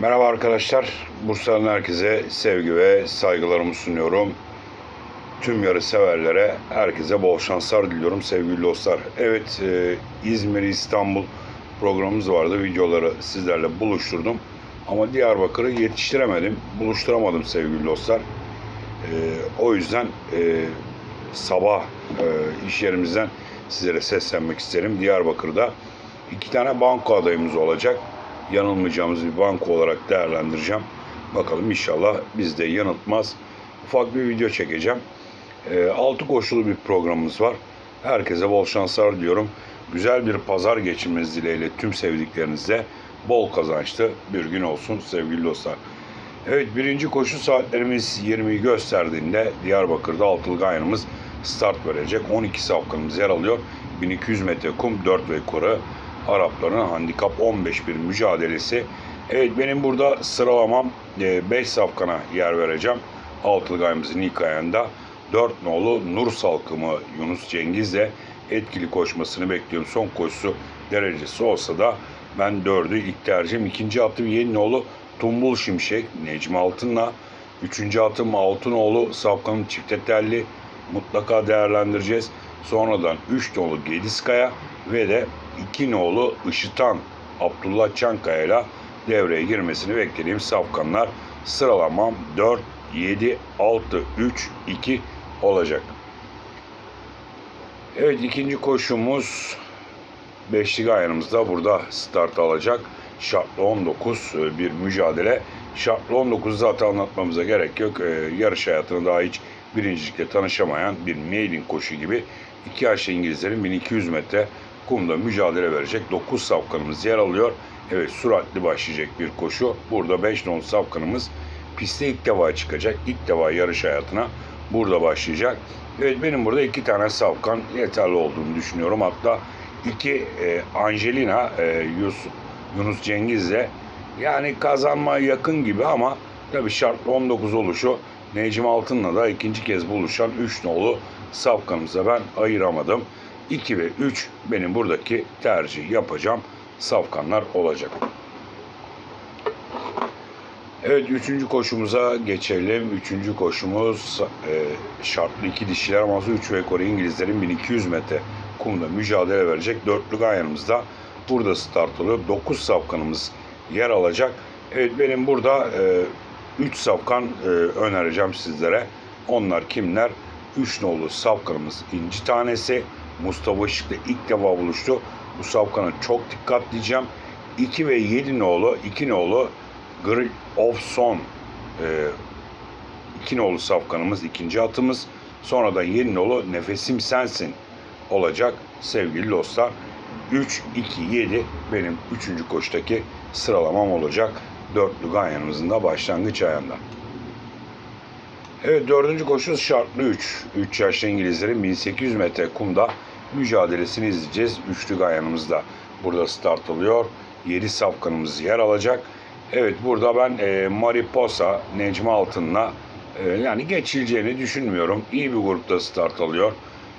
Merhaba arkadaşlar. Bursa'nın herkese sevgi ve saygılarımı sunuyorum. Tüm yarı severlere herkese bol şanslar diliyorum sevgili dostlar. Evet e, İzmir İstanbul programımız vardı. Videoları sizlerle buluşturdum. Ama Diyarbakır'ı yetiştiremedim. Buluşturamadım sevgili dostlar. E, o yüzden e, sabah e, iş yerimizden sizlere seslenmek isterim. Diyarbakır'da iki tane banko adayımız olacak. Yanılmayacağımız bir banko olarak değerlendireceğim. Bakalım inşallah biz de yanıltmaz. Ufak bir video çekeceğim. E, altı koşulu bir programımız var. Herkese bol şanslar diliyorum. Güzel bir pazar geçirmeniz dileğiyle tüm sevdiklerinizle bol kazançlı bir gün olsun sevgili dostlar. Evet birinci koşu saatlerimiz 20'yi gösterdiğinde Diyarbakır'da altılı ayağımız start verecek. 12 safkanımız yer alıyor. 1200 metre kum 4 ve yukarı Arapların handikap 15 bir mücadelesi. Evet benim burada sıralamam 5 safkana yer vereceğim. Altılı ayağımızın ilk ayağında 4 nolu Nur Salkımı Yunus Cengiz'le etkili koşmasını bekliyorum. Son koşusu derecesi olsa da ben 4'ü ilk tercihim. İkinci atım yeni nolu Tumbul Şimşek Necmi Altın'la. Üçüncü atım Altınoğlu Safkan'ın çifte telli mutlaka değerlendireceğiz. Sonradan 3 nolu Gediskaya ve de 2 nolu Işıtan Abdullah Çankaya ile devreye girmesini beklediğim safkanlar sıralamam 4, 7, 6, 3, 2 olacak. Evet ikinci koşumuz Beşlik ayarımızda burada start alacak. Şartlı 19 e, bir mücadele. Şartlı 19 zaten anlatmamıza gerek yok. E, Yarış hayatını daha hiç birincilikle tanışamayan bir mailing koşu gibi iki yaşlı İngilizlerin 1200 metre kumda mücadele verecek. 9 safkanımız yer alıyor. Evet süratli başlayacak bir koşu. Burada 5 non safkanımız piste ilk defa çıkacak. İlk defa yarış hayatına burada başlayacak. Evet benim burada iki tane safkan yeterli olduğunu düşünüyorum. Hatta iki e, Angelina e, Yus, Yunus Cengiz'le yani kazanma yakın gibi ama tabii şartlı 19 oluşu Necmi Altın'la da ikinci kez buluşan 3 nolu safkanımıza ben ayıramadım. 2 ve 3 benim buradaki tercih yapacağım safkanlar olacak. Evet üçüncü koşumuza geçelim. Üçüncü koşumuz e, şartlı iki dişiler aması 3 ve Kore İngilizlerin 1200 metre kumda mücadele verecek. Dörtlü ayağımızda burada start oluyor. 9 safkanımız yer alacak. Evet benim burada 3 safkan e, önereceğim sizlere. Onlar kimler? 3 nolu safkanımız inci tanesi. Mustafa Işık'la ilk defa buluştu. Bu safkana çok dikkat diyeceğim. 2 ve 7 nolu, 2 nolu Grill of Son. E, 2 nolu safkanımız ikinci atımız. Sonradan 7 nolu Nefesim Sensin olacak sevgili dostlar. 3, 2, 7 benim 3. koştaki sıralamam olacak. Dörtlü ganyanımızın da başlangıç ayağında. Evet dördüncü koşu şartlı 3. 3 yaşlı İngilizlerin 1800 metre kumda mücadelesini izleyeceğiz. Üçlü ganyanımız da burada start alıyor. 7 safkanımız yer alacak. Evet burada ben e, Mariposa Necmi Altın'la e, yani geçileceğini düşünmüyorum. İyi bir grupta start alıyor.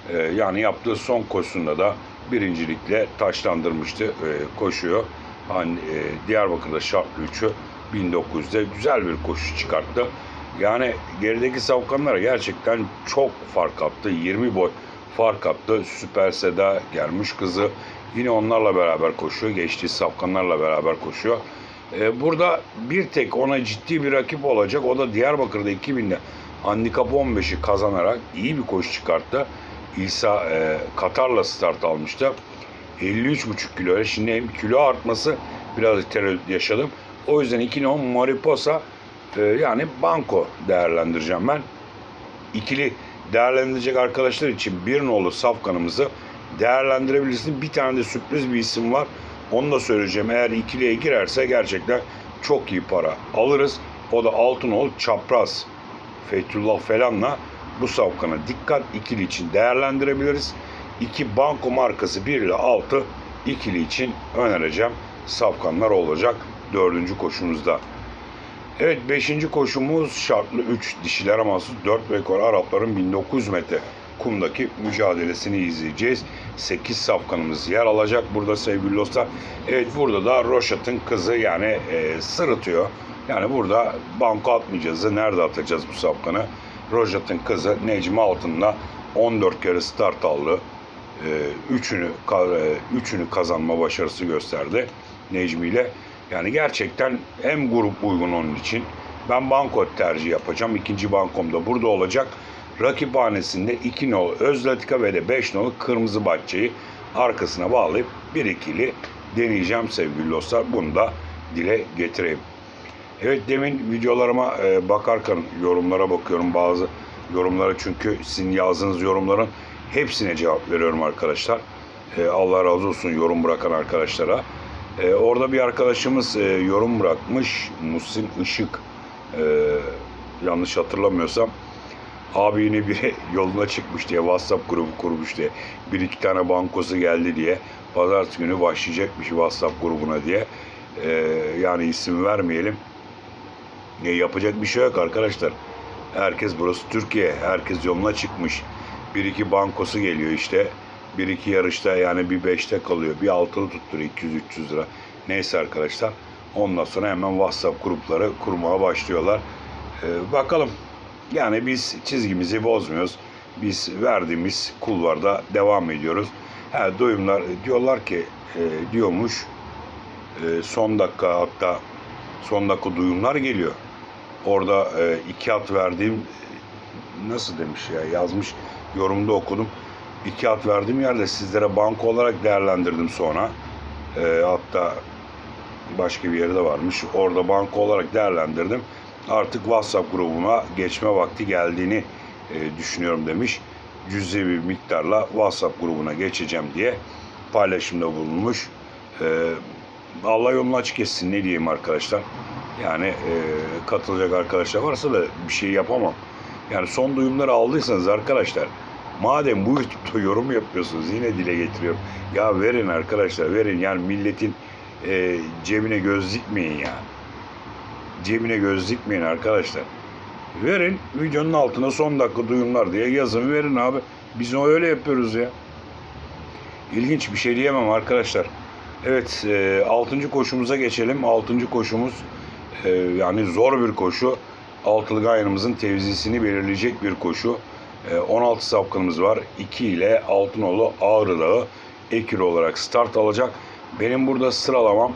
E, yani yaptığı son koşusunda da birincilikle taşlandırmıştı e, koşuyor. Hani, e, Diyarbakır'da şartlı 3'ü 1900'de güzel bir koşu çıkarttı. Yani gerideki savkanlara gerçekten çok fark attı. 20 boy fark attı. Süper Seda gelmiş kızı. Yine onlarla beraber koşuyor. Geçtiği safkanlarla beraber koşuyor. Ee, burada bir tek ona ciddi bir rakip olacak. O da Diyarbakır'da 2000'de handikap 15'i kazanarak iyi bir koşu çıkarttı. İsa e, Katar'la start almıştı. 53,5 kiloya. Şimdi hem kilo artması biraz tereddüt yaşadım. O yüzden 2 non Mariposa e, yani banko değerlendireceğim ben. İkili değerlendirecek arkadaşlar için bir nolu safkanımızı değerlendirebilirsiniz. Bir tane de sürpriz bir isim var. Onu da söyleyeceğim. Eğer ikiliye girerse gerçekten çok iyi para alırız. O da Altınoğlu Çapraz. Fethullah falanla bu safkana dikkat ikili için değerlendirebiliriz. İki banko markası 1 ile 6 ikili için önereceğim safkanlar olacak dördüncü koşumuzda. Evet 5. koşumuz şartlı 3 dişiler aması 4 rekor Arapların 1900 metre kumdaki mücadelesini izleyeceğiz. 8 safkanımız yer alacak burada sevgili dostlar. Evet burada da Roşat'ın kızı yani e, sırıtıyor. Yani burada banko atmayacağız. Nerede atacağız bu safkanı? Roşat'ın kızı Necmi Altın'la 14 kere start aldı. E, üçünü, e, üçünü kazanma başarısı gösterdi Necmi ile. Yani gerçekten hem grup uygun onun için. Ben banko tercih yapacağım. İkinci bankom da burada olacak. Rakiphanesinde 2 nolu Özlatika ve de 5 nolu Kırmızı Bahçe'yi arkasına bağlayıp 1-2'li deneyeceğim sevgili dostlar. Bunu da dile getireyim. Evet demin videolarıma e, bakarken yorumlara bakıyorum bazı yorumlara çünkü sizin yazdığınız yorumların hepsine cevap veriyorum arkadaşlar. E, Allah razı olsun yorum bırakan arkadaşlara. E, orada bir arkadaşımız e, yorum bırakmış. Muhsin Işık. E, yanlış hatırlamıyorsam. Abi yine biri yoluna çıkmış diye WhatsApp grubu kurmuş diye. Bir iki tane bankosu geldi diye. Pazartesi günü başlayacakmış WhatsApp grubuna diye. E, yani isim vermeyelim. E, yapacak bir şey yok arkadaşlar. Herkes burası Türkiye. Herkes yoluna çıkmış. Bir iki bankosu geliyor işte. Bir iki yarışta yani bir beşte kalıyor. Bir altılı tutturuyor 200-300 lira. Neyse arkadaşlar. Ondan sonra hemen WhatsApp grupları kurmaya başlıyorlar. Ee, bakalım. Yani biz çizgimizi bozmuyoruz. Biz verdiğimiz kulvarda devam ediyoruz. Ha, duyumlar diyorlar ki e, diyormuş e, son dakika hatta son dakika duyumlar geliyor. Orada e, iki at verdiğim nasıl demiş ya yazmış yorumda okudum. İki at verdiğim yerde sizlere banka olarak değerlendirdim sonra. E, hatta başka bir yerde varmış. Orada banka olarak değerlendirdim. Artık WhatsApp grubuma geçme vakti geldiğini e, düşünüyorum demiş. Cüzi bir miktarla WhatsApp grubuna geçeceğim diye paylaşımda bulunmuş. E, Allah yolunu açık etsin ne diyeyim arkadaşlar. Yani e, katılacak arkadaşlar varsa da bir şey yapamam. Yani son duyumları aldıysanız arkadaşlar madem bu yorum yapıyorsunuz yine dile getiriyorum. Ya verin arkadaşlar verin yani milletin e, cebine göz dikmeyin ya. Cebine göz dikmeyin arkadaşlar. Verin videonun altına son dakika duyumlar diye yazın verin abi. Biz o öyle yapıyoruz ya. İlginç bir şey diyemem arkadaşlar. Evet, e, 6. koşumuza geçelim. 6. koşumuz e, yani zor bir koşu. Altılı gayrımızın tevzisini belirleyecek bir koşu. E, 16 sapkınımız var. 2 ile Altınolu Ağrı Dağı ekür olarak start alacak. Benim burada sıralamam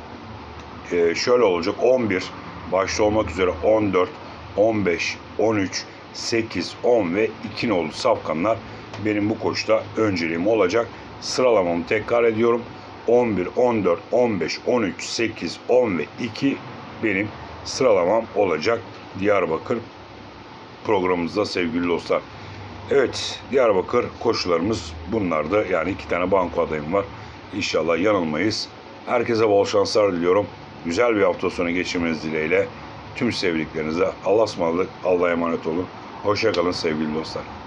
e, şöyle olacak. 11 başta olmak üzere 14, 15, 13, 8, 10 ve 2 nolu safkanlar benim bu koşuda önceliğim olacak. Sıralamamı tekrar ediyorum. 11, 14, 15, 13, 8, 10 ve 2 benim sıralamam olacak. Diyarbakır programımızda sevgili dostlar. Evet Diyarbakır koşularımız bunlardı. Yani iki tane banko adayım var. İnşallah yanılmayız. Herkese bol şanslar diliyorum. Güzel bir hafta sonu geçirmeniz dileğiyle. Tüm sevdiklerinize Allah'a ısmarladık. Allah'a emanet olun. Hoşçakalın sevgili dostlar.